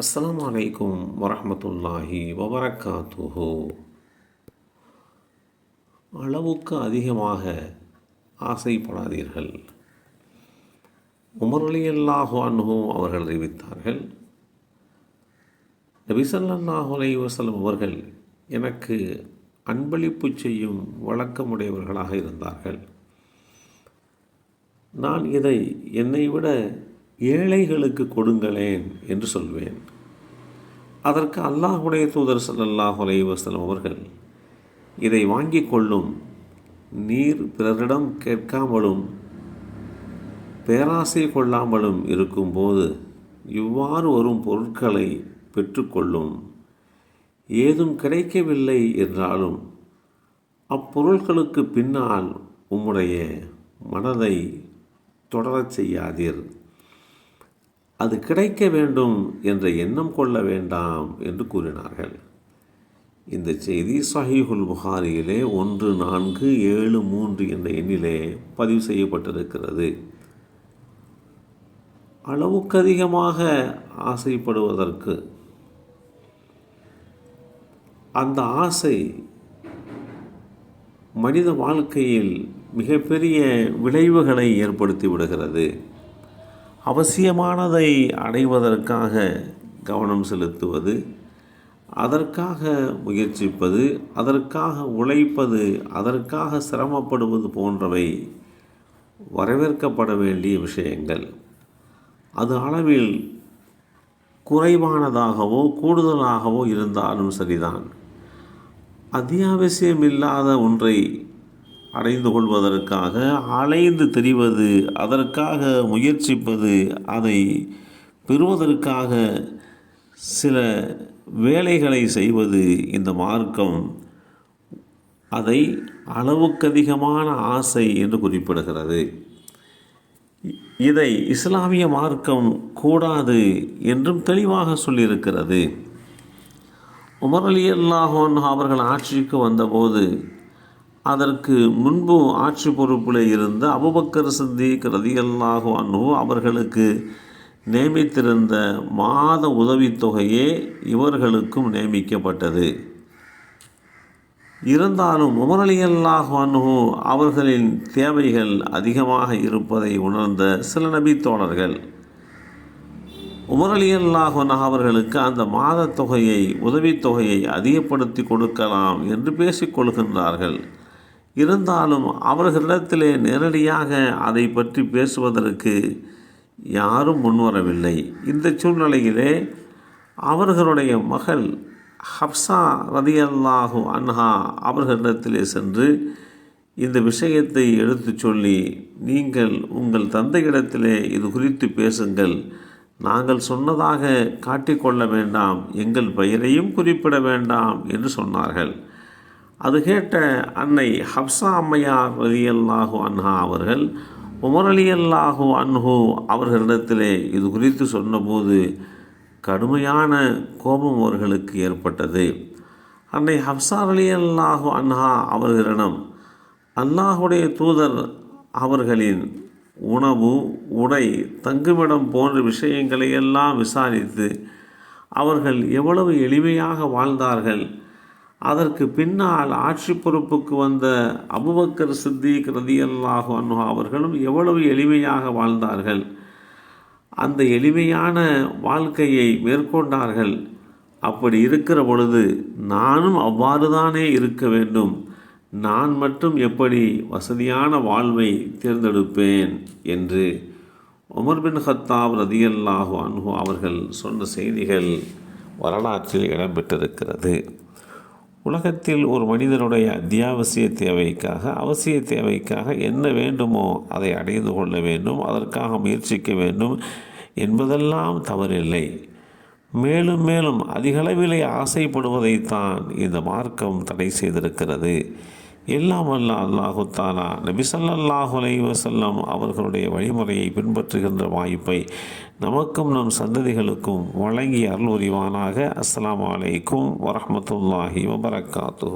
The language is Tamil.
அஸ்லாம் அலைக்கும் வரமத்துல்லாஹி வபரக்காத்துஹு அளவுக்கு அதிகமாக ஆசைப்படாதீர்கள். உமர் அலியல்லாஹு அன்ஹு அவர்கள் அறிவித்தார்கள் நபிசல்லாஹு அலை வசலம் அவர்கள் எனக்கு அன்பளிப்பு செய்யும் வழக்கமுடையவர்களாக இருந்தார்கள். நான் இதை என்னை விட ஏழைகளுக்கு கொடுங்களேன் என்று சொல்வேன். அதற்கு அல்லாஹுடைய தூதர் சல்லாஹ் அலைவாஸ்லம் அவர்கள் இதை வாங்கிக் கொள்ளும் நீர் பிறரிடம் கேட்காமலும் பேராசை கொள்ளாமலும் இருக்கும்போது இவ்வாறு வரும் பொருட்களை பெற்றுக்கொள்ளும். ஏதும் கிடைக்கவில்லை என்றாலும் அப்பொருட்களுக்கு பின்னால் உம்முடைய மனதை தொடரச் செய்யாதீர். அது கிடைக்க வேண்டும் என்ற எண்ணம் கொள்ள வேண்டாம் என்று கூறினார்கள். இந்த செய்தி சஹீஹுல் புகாரியிலே ஒன்று நான்கு ஏழு மூன்று என்ற எண்ணிலே பதிவு செய்யப்பட்டிருக்கிறது. அளவுக்கு அதிகமாக ஆசைப்படுவதற்கு அந்த ஆசை மனித வாழ்க்கையில் மிகப்பெரிய விளைவுகளை ஏற்படுத்தி விடுகிறது. அவசியமானதை அடைவதற்காக கவனம் செலுத்துவது அதற்காக முயற்சிப்பது அதற்காக உழைப்பது அதற்காக சிரமப்படுவது போன்றவை வரவேற்கப்பட வேண்டிய விஷயங்கள். அது அளவில் குறைவானதாகவோ கூடுதலாகவோ இருந்தாலும் சரிதான். அத்தியாவசியமில்லாத ஒன்றை அடைந்து கொள்வதற்காக அலைந்து தெரிவது அதற்காக முயற்சிப்பது அதை பெறுவதற்காக சில வேலைகளை செய்வது இந்த மார்க்கம். அதை அளவுக்கதிகமான ஆசை என்று குறிப்பிடுகிறது. இதை இஸ்லாமிய மார்க்கம் கூடாது என்றும் தெளிவாக சொல்லியிருக்கிறது. உமர் அலி அல்லாஹோன் அவர்கள் ஆட்சிக்கு வந்தபோது அதற்கு முன்பு ஆட்சி பொறுப்பில் இருந்த அபுபக்கர் சித்திக் ரதி அவர்களுக்கு நியமித்திருந்த மாத உதவித்தொகையே இவர்களுக்கும் நியமிக்கப்பட்டது. இருந்தாலும் உமர் அன்ஹு அவர்களின் தேவைகள் அதிகமாக இருப்பதை உணர்ந்த சில நபி தோழர்கள் அவர்களுக்கு அந்த மாதத் தொகையை உதவித்தொகையை அதிகப்படுத்தி கொடுக்கலாம் என்று பேசிக்கொள்கின்றார்கள் இருந்தாலும் அவர்களிடத்திலே நேரடியாக அதை பற்றி பேசுவதற்கு யாரும் முன்வரவில்லை. இந்த சூழ்நிலையிலே அவர்களுடைய மகள் ஹப்சா ரதியல்லாஹு அன்ஹா அவர்களிடத்திலே சென்று இந்த விஷயத்தை எடுத்து சொல்லி நீங்கள் உங்கள் தந்தையிடத்திலே இது குறித்து பேசுங்கள். நாங்கள் சொன்னதாக காட்டிக்கொள்ள வேண்டாம். எங்கள் பெயரையும் குறிப்பிட வேண்டாம் என்று சொன்னார்கள். அது கேட்ட அன்னை ஹப்சா அம்மையார் அலி அல்லாஹு அன்ஹா அவர்கள் உமர் அலி அல்லாஹு அன்ஹு அவர்களிடத்திலே இது குறித்து சொன்னபோது கடுமையான கோபம் அவர்களுக்கு ஏற்பட்டது. அன்னை ஹப்சா அலி அல்லாஹு அன்ஹா அவர்களிடம் அல்லாஹுடைய தூதர் அவர்களின் உணவு உடை தங்குமிடம் போன்ற விஷயங்களை எல்லாம் விசாரித்து அவர்கள் எவ்வளவு எளிமையாக வாழ்ந்தார்கள் அதற்கு பின்னால் ஆட்சி பொறுப்புக்கு வந்த அபுபக்கர் சித்திக் ரதியல்லாஹு அன்ஹா அவர்களும் எவ்வளவு எளிமையாக வாழ்ந்தார்கள். அந்த எளிமையான வாழ்க்கையை மேற்கொண்டார்கள். அப்படி இருக்கிற பொழுது நானும் அவ்வாறு தானே இருக்க வேண்டும். நான் மட்டும் எப்படி வசதியான வாழ்வை தேர்ந்தெடுப்பேன் என்று உமர் பின் ஹத்தாப் ரதியல்லாஹு அன்ஹு அவர்கள் சொன்ன செய்திகள் வரலாற்றில் இடம்பெற்றிருக்கிறது. உலகத்தில் ஒரு மனிதனுடைய அத்தியாவசிய தேவைக்காக அவசிய தேவைக்காக என்ன வேண்டுமோ அதை அடைந்து கொள்ள வேண்டும் அதற்காக முயற்சிக்க வேண்டும் என்பதெல்லாம் தவறில்லை. மேலும் மேலும் அதிகளவிலே ஆசைப்படுவதைத்தான் இந்த மார்க்கம் தடை செய்திருக்கிறது. எல்லாம் அல்ல அல்லாஹு தாலா. நபி சல்லாஹு அவர்களுடைய வழிமுறையை பின்பற்றுகின்ற வாய்ப்பை நமக்கும் நம் சந்ததிகளுக்கும் வழங்கி அருள் உரிவானாக அஸ்லாம் வலைக்கும் வரமத்துல்லாஹி வபரகாத்து